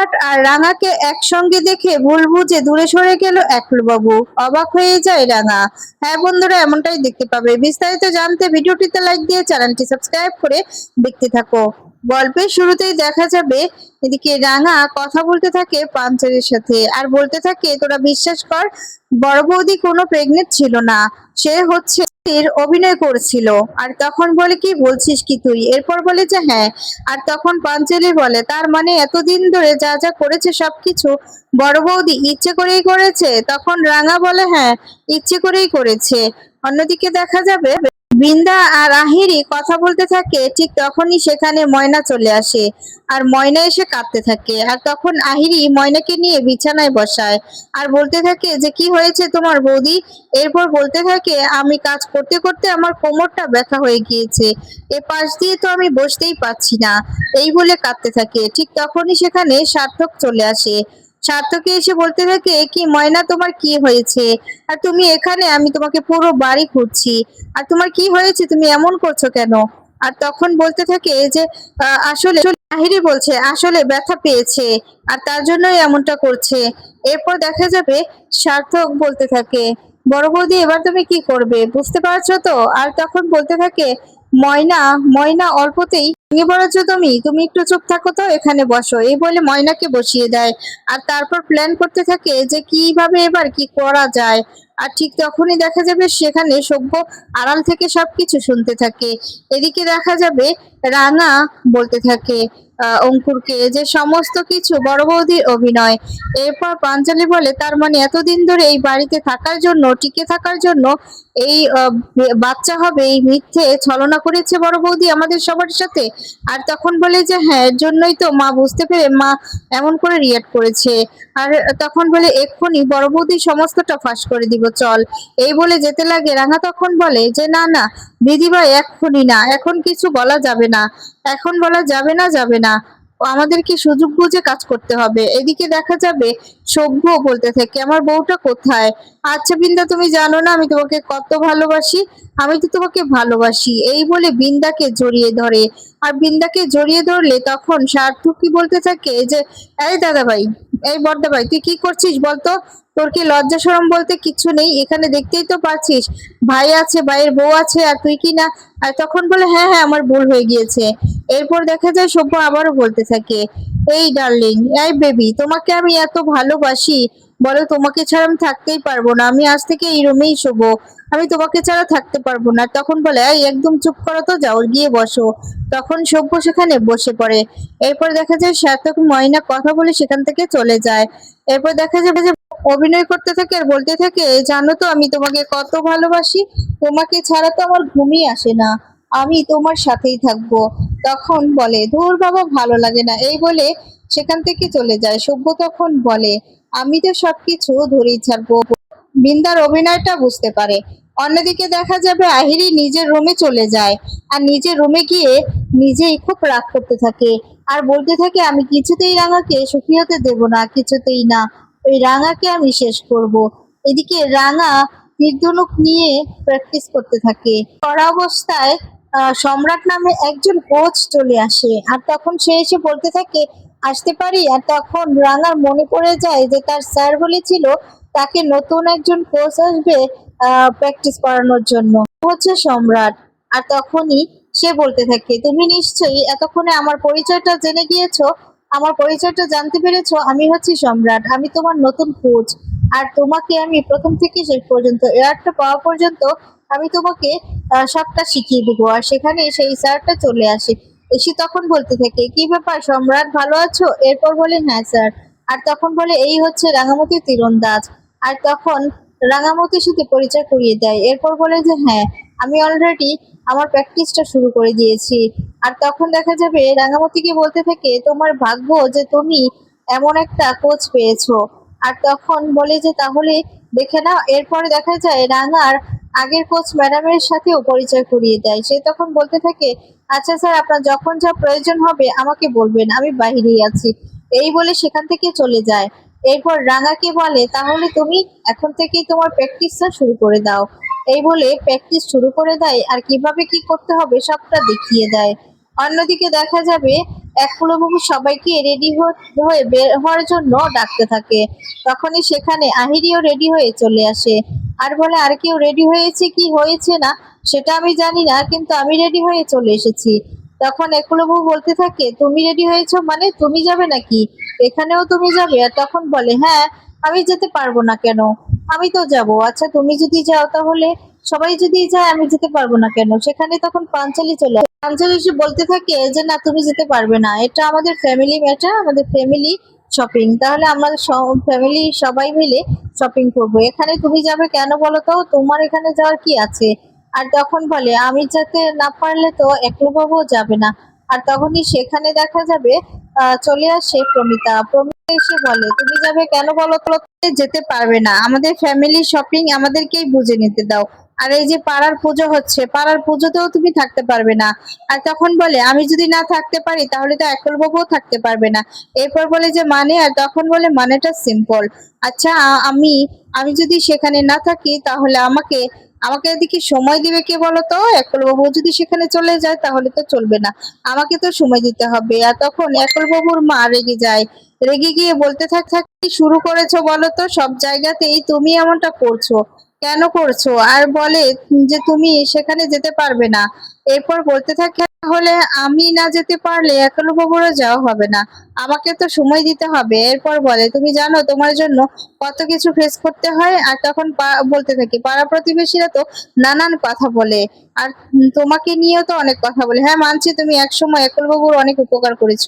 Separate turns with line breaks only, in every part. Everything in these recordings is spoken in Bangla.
সম্রাট আর রাঙাকে একসঙ্গে দেখে ভুল বুঝে দূরে সরে গেল বাবু অবাক হয়ে যায় রাঙা হ্যাঁ বন্ধুরা, এমনটাই দেখতে পাবে। বিস্তারিত জানতে ভিডিওটিতে লাইক দিয়ে চ্যানেলটি সাবস্ক্রাইব করে দেখতে থাকো। গল্পের শুরুতেই দেখা যাবে এদিকে রাঙা কথা বলতে থাকে পাঞ্চারের সাথে আর বলতে থাকে, তোরা বিশ্বাস কর, বড় বৌদি কোনো প্রেগনেন্ট ছিল না। সে হচ্ছে অভিনয় করছিল। আর তখন বলে, কি বলছিস কি তুই? এরপর বলে যে হ্যাঁ। আর তখন পাঞ্চালি বলে, তার মানে এতদিন ধরে যা যা করেছে সবকিছু বড় বৌদি ইচ্ছে করেই করেছে? তখন রাঙা বলে হ্যাঁ ইচ্ছে করেই করেছে। অন্যদিকে দেখা যাবে বৃন্দা আর আহিরি কথা বলতে থাকে, ঠিক তখনই সেখানে ময়না চলে আসে। আর ময়না এসে কাঁদতে থাকে। আর তখন আহিরি ময়নাকে নিয়ে বিছানায় বসায়। আর বলতে থাকে যে, কি হয়েছে তোমার বৌদি? এরপর বলতে থাকে, আমি কাজ করতে করতে আমার কোমরটা ব্যথা হয়ে গিয়েছে। এ পাশ দিয়ে তো আমি বসতেই পারছি না। এই বলে কাঁদতে থাকে। ঠিক তখনই সেখানে সার্থক চলে আসে। সার্থকে এসে বলতে থাকে কি ময়না, তোমার কি হয়েছে? আর তুমি এখানে, আমি তোমাকে পুরো বাড়ি খুঁজছি। আর তোমার কি হয়েছে? তুমি এমন করছ কেন? আর তখন বলতে থাকে যে আসলে আহিরি বলছে, আসলে ব্যথা পেয়েছে, আর তার জন্যই এমনটা করছে। এরপর দেখা যাবে সার্থক বলতে থাকে, বড় বৌদি, এবার তুমি কি করবে? বুঝতে পারছ তো? আর তখন বলতে থাকে, ময়না ময়না অল্পতেই ভেঙে পড়েছো তুমি? তুমি একটু চুপ থাকো তো, এখানে বসো। এই বলে ময়নাকে বসিয়ে দেয়। আর তারপর প্ল্যান করতে থাকে যে কীভাবে এবার কি করা যায়। আর ঠিক তখনই দেখা যাবে সেখানে সভ্য আড়াল থেকে সবকিছু শুনতে থাকে। এদিকে দেখা যাবে রাঙা বলতে থাকে অঙ্কুরকে যে সমস্ত কিছু বড় বৌদির অভিনয়। এরপর পাঞ্চালি বলে, তার মানে এতদিন ধরে এই বাড়িতে থাকার জন্য, টিকে থাকার জন্য এই বাচ্চা হবে, এই মিথ্যে ছলনা করেছে বড় বৌদি আমাদের সবার সাথে? আর তখন বলে যে হ্যাঁ এর জন্যই তো মা বুঝতে পেরে, মা এমন করে রিয়াক্ট করেছে। আর তখন বলে, এক্ষুনি বড় বৌদি সমস্তটা ফাঁস করে দিব চল। এই বলে যেতে লাগে। রাঙা তখন বলে যে, না না, দিদিভাই এক্ষুনি না, এখন কিছু বলা যাবে না। এখন বলা যাবে না যাবে না। আমাদেরকে সুযোগ বুঝে কাজ করতে হবে। এদিকে দেখা যাবে সভ্য বলতে থাকে, আমার বউটা কোথায়? আচ্ছা বিন্দা, তুমি জানো না, আমি তোমাকে কত ভালোবাসি, আমি তো তোমাকে ভালোবাসি। এই বলে বিন্দাকে জড়িয়ে ধরে। আর বিন্দাকে জড়িয়ে ধরলে তখন সার্থক বলতে থাকে যে, এই দাদা ভাই এই বর্দা ভাই তুই কি করছিস বলতো? তোর কি লজ্জা শরম বলতে কিছু নেই? এখানে দেখতেই তো পাচ্ছিস। ভাই আছে, ভাইয়ের বউ আছে, আর তুই কি না? আর তখন বলে হ্যাঁ হ্যাঁ আমার ভুল হয়ে গিয়েছে। এরপর দেখা যায় সভ্য আবারও বলতে থাকে, এই ডার্লিং এই বেবি তোমাকে আমি এত ভালোবাসি। বলো, তোমাকে ছাড়া আমি থাকতেই পারব না। আমি আজ থেকে এই রুমেই শোবো। আমি তোমাকে ছাড়া থাকতে পারব না। তখন বলে, এই, একদম চুপ করো তো, যাও, গিয়ে বসো। তখন সভ্য সেখানে বসে পড়ে। এরপর দেখা যায় সার্থক ময়না কথা বলে সেখান থেকে চলে যায়। এরপর দেখা যাবে যে অভিনয় করতে থাকে আর বলতে থাকে জানো তো, আমি তোমাকে কত ভালোবাসি, তোমাকে ছাড়া তো আমার ঘুমই আসে না, আমি তোমার সাথেই থাকব। তখন বলে, ধুর বাবা, ভালো লাগে না। এই বলে সেখান থেকে চলে যায়। সভ্য তখন বলে, আমি তো সবকিছু ধরেই ছাড়বো। বিন্দার অভিনয়টা বুঝতে পারে। অন্যদিকে দেখা যাবে, আহিরি নিজের রুমে চলে যায় আর নিজের রুমে গিয়ে নিজেই খুব রাগ করতে থাকে। আর বলতে থাকে, আমি কিছুতেই রাঙাকে সুখী হতে দেব না, কিছুতেই না। ওই রাঙাকে আমি শেষ করব। এদিকে রাঙা তীরধনুক নিয়ে প্র্যাকটিস করতে থাকে। করা অবস্থায় সম্রাট নামে একজন কোচ চলে আসে। আর তখন সে এসে বলতে থাকে, আসতে পারি? আর তখন রাঙার মনে পড়ে যায় যে তার স্যার বলেছিল তাকে নতুন একজন কোচ আসবে প্র্যাকটিস করানোর জন্য। হচ্ছে সম্রাট। আর তখনই সে বলতে থাকে, তুমি নিশ্চয়ই এতক্ষণে আমার পরিচয়টা জেনে গিয়েছো আমার পরিচয়টা জানতে পেরেছ, আমি হচ্ছি সম্রাট। আমি তোমার নতুন কোচ আর তোমাকে আমি প্রথম থেকে শেষ পর্যন্ত এয়ারটা পাওয়া পর্যন্ত আমি তোমাকে সবটা শিখিয়ে দেবো। আর সেখানে সেই স্যারটা চলে আসে। এসে তখন বলতে থাকে, কি ব্যাপার সম্রাট, ভালো আছো? এরপর বলে হ্যাঁ স্যার। আর তখন বলে, এই হচ্ছে রাঙামতি তীরন্দাজ। আর তখন রাঙামতির সাথে পরিচয় করিয়ে দেয়। এরপর বলে যে হ্যাঁ। আমি অলরেডি আমার প্র্যাকটিসটা শুরু করে দিয়েছি। আর তখন দেখা যাবে রাঙামতিকে বলতে থাকে, তোমার ভাগ্য যে তুমি এমন একটা কোচ পেয়েছ। আর তখন বলে যে, তাহলে দেখে নাও। এরপরে দেখা যায় রাঙার আগের কোচ ম্যাডামের সাথেও পরিচয় করিয়ে দেয়। সে তখন বলতে থাকে আচ্ছা স্যার আপনার যখন যা প্রয়োজন হবে আমাকে বলবেন, আমি বাহিরেই আছি। এই বলে সেখান থেকে চলে যায়। এরপর রাঙাকে বলে, তাহলে তুমি এখন থেকেই তোমার প্র্যাকটিসটা শুরু করে দাও। এই বলে প্র্যাকটিস শুরু করে দেয় আর কীভাবে কি করতে হবে সবটা দেখিয়ে দেয়। অন্যদিকে দেখা যাবে একলবাবু সবাইকে রেডি হয়ে বের হওয়ার জন্য ডাকতে থাকে। তখনই সেখানে আহিরিও রেডি হয়ে চলে আসে। আর বলে, আর কেউ রেডি হয়েছে কি? হয়েছে না? সেটা আমি জানি না, কিন্তু আমি রেডি হয়ে চলে এসেছি। তখন একলবাবু বলতে থাকে, তুমি রেডি হয়েছো মানে তুমি যাবে নাকি? এখানেও তুমি যাবে? আর তখন বলে হ্যাঁ আমি যেতে পারব না কেন? আমি তো যাব। আচ্ছা তুমি যদি যাও তাহলে সবাই যদি যায়, আমি যেতে পারব না কেন? সেখানে তখন পাঞ্চালি চলে। পাঞ্চালি এসে বলতে থাকে যে, না, তুমি যেতে পারবে না। এটা আমাদের ফ্যামিলি ম্যাটার আমাদের ফ্যামিলি শপিং তাহলে আমরা ফ্যামিলি সবাই মিলে শপিং করব। এখানে তুমি যাবে কেন বলো তো? তোমার এখানে যাওয়ার কি আছে? আর তখন বলে, আমি যেতে না পারলে তো একলবাবুও যাবে না। আর তখনই সেখানে দেখা যাবে চলে আসে প্রমিতা। এসে বলে, তুমি যাবে কেন বলো তো? যেতে পারবে না। আমাদের ফ্যামিলি শপিং আমাদেরকেই বুঝে নিতে দাও। আর এই যে পাড়ার পুজো হচ্ছে, পাড়ার পুজোতেও তুমি থাকতে পারবে না। আর তখন বলে, আমি যদি না থাকতে পারি, তাহলে তো একলবাবুও থাকতে পারবে না। এরপর বলে যে মানে? আর তখন বলে, মানেটা সিম্পল আচ্ছা আমি আমি যদি সেখানে না থাকি, তাহলে আমাকে আমাকে এদিকে সময় দিবে কে বলতো? একলবাবু যদি সেখানে চলে যায় তাহলে তো চলবে না। আমাকে তো সময় দিতে হবে। আর তখন একলবাবুর মা রেগে যায়। রেগে গিয়ে বলতে থাক থাক, কি শুরু করেছ বলো তো সব জায়গাতেই তুমি এমনটা করছ। কেন করছ? আর বলে যে তুমি সেখানে যেতে পারবে না। এরপর বলতে থাকে, তাহলে আমি না যেতে পারলে একলবাবুরও যাওয়া হবে না। আমাকে তো সময় দিতে হবে। এরপর বলে, তুমি জানো তোমার জন্য কত কিছু ফেস করতে হয়? আর তখন বলতে থাকি, পাড়া প্রতিবেশীরা তো নানান কথা বলে। আর তোমাকে নিয়েও তো অনেক কথা বলে। হ্যাঁ মানছি তুমি একসময় একলবাবুর অনেক উপকার করেছ।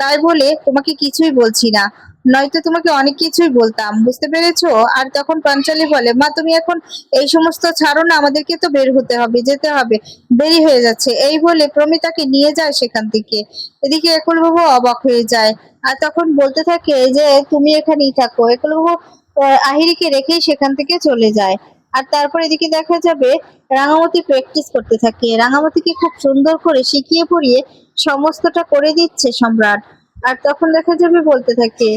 তাই বলে তোমাকে কিছুই বলছি না। নয়তো তোমাকে অনেক কিছুই বলতাম বুঝতে পেরেছ? আর তখন পাঞ্চালি বলে মা তুমি এখন এই সমস্ত ছাড়ো না আমাদেরকে তো বের হতে হবে যেতে হবে। দেরি হয়ে যাচ্ছে। এই বলে প্রমিতাকে নিয়ে যায় সেখান থেকে। এদিকে একলবাবু অবাক হয়ে যায় আর তখন বলতে থাকে যে তুমি এখানেই থাকো। একলবাবু আহ, আহিরিকে রেখেই সেখান থেকে চলে যায়। আর তারপর এদিকে দেখা যাবে রাঙামতি প্র্যাকটিস করতে থাকে। রাঙামতিকে খুব সুন্দর করে শিখিয়ে পড়িয়ে সমস্তটা করে দিচ্ছে সম্রাট। আর তখন দেখা যাবে বলতে থাকে,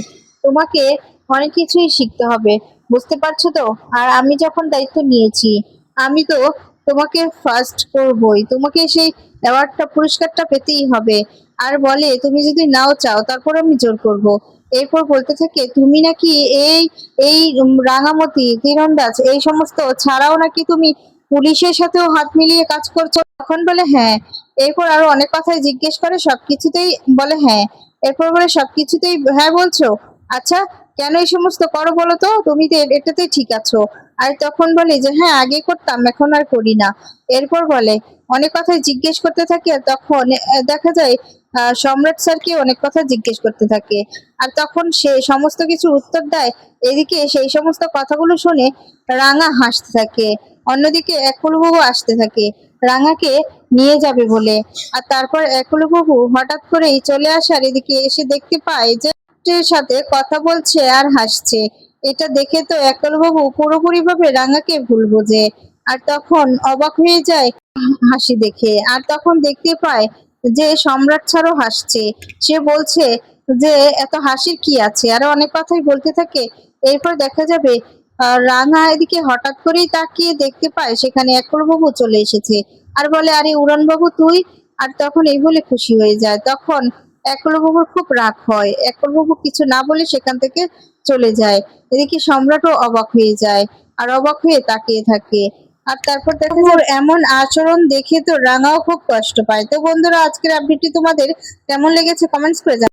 তোমাকে অনেক কিছুই শিখতে হবে, বুঝতে পারছ তো? আর আমি যখন দায়িত্ব নিয়েছি, আমি তো তোমাকে ফার্স্ট করবই, তোমাকে সেই অ্যাওয়ার্ডটা পুরস্কারটা পেতেই হবে। আর বলে, তুমি যদি নাও চাও, তারপর আমি জোর করব। এরপর বলতে থাকে, তুমি নাকি এই এই রাঙামতি, তীরন্দাজ, এই সমস্ত ছাড়াও নাকি তুমি পুলিশের সাথেও হাত মিলিয়ে কাজ করছ? তখন বলে হ্যাঁ। এরপর আরও অনেক কথাই জিজ্ঞেস করে, সবকিছুতেই বলে হ্যাঁ। এরপর বলে সবকিছুতেই হ্যাঁ বলছো? আচ্ছা কেন এই সমস্ত করো বলো তো? তুমি তো এ- এটাতেই ঠিক আছো। আর তখন বলে যে হ্যাঁ আগে করতাম, এখন আর করি না। এরপর বলে, অনেক কথাই জিজ্ঞেস করতে থাকে আর তখন দেখা যায় সম্রাট স্যারকে অনেক কথা জিজ্ঞেস করতে থাকে। আর তখন সে সমস্ত কিছু উত্তর দেয়। এদিকে সেই সমস্ত কথাগুলো শুনে রাঙা হাসতে থাকে। অন্যদিকে একলবাবু আসতে থাকে। রাঙাকে নিয়ে যাবে বলে। আর তারপর একলবাবু হঠাৎ করেই চলে আসার এদিকে এসে দেখতে পায় যে সাথে কথা বলছে আর হাসছে। এটা দেখে তো একলবাবু পুরোপুরি ভাবে রাঙাকে ভুল বোঝে। আর তখন অবাক হয়ে যায় হাসি দেখে। আর তখন দেখতে পায় যে সম্রাট ছাড়ও হাসছে। সে বলছে যে, এত হাসির কি আছে? আরও অনেক কথাই বলতে থাকে। এরপর দেখা যাবে রাঙা এদিকে হঠাৎ করেই তাকিয়ে দেখতে পায়, সেখানে একলবাবু চলে এসেছে। আর বলে, আরে উড়ানবাবু, তুই? আর তখন এই বলে খুশি হয়ে যায়। তখন একলবাবুর খুব রাগ হয়। একলবাবু কিছু না বলে সেখান থেকে চলে যায়। এদিকে সম্রাটও অবাক হয়ে যায় আর অবাক হয়ে তাকিয়ে থাকে। আর তারপর দেখা এমন আচরণ দেখে তো রাঙাও খুব কষ্ট পায়। তো বন্ধুরা, আজকের আপডেটটি তোমাদের কেমন লেগেছে? কমেন্টস করে।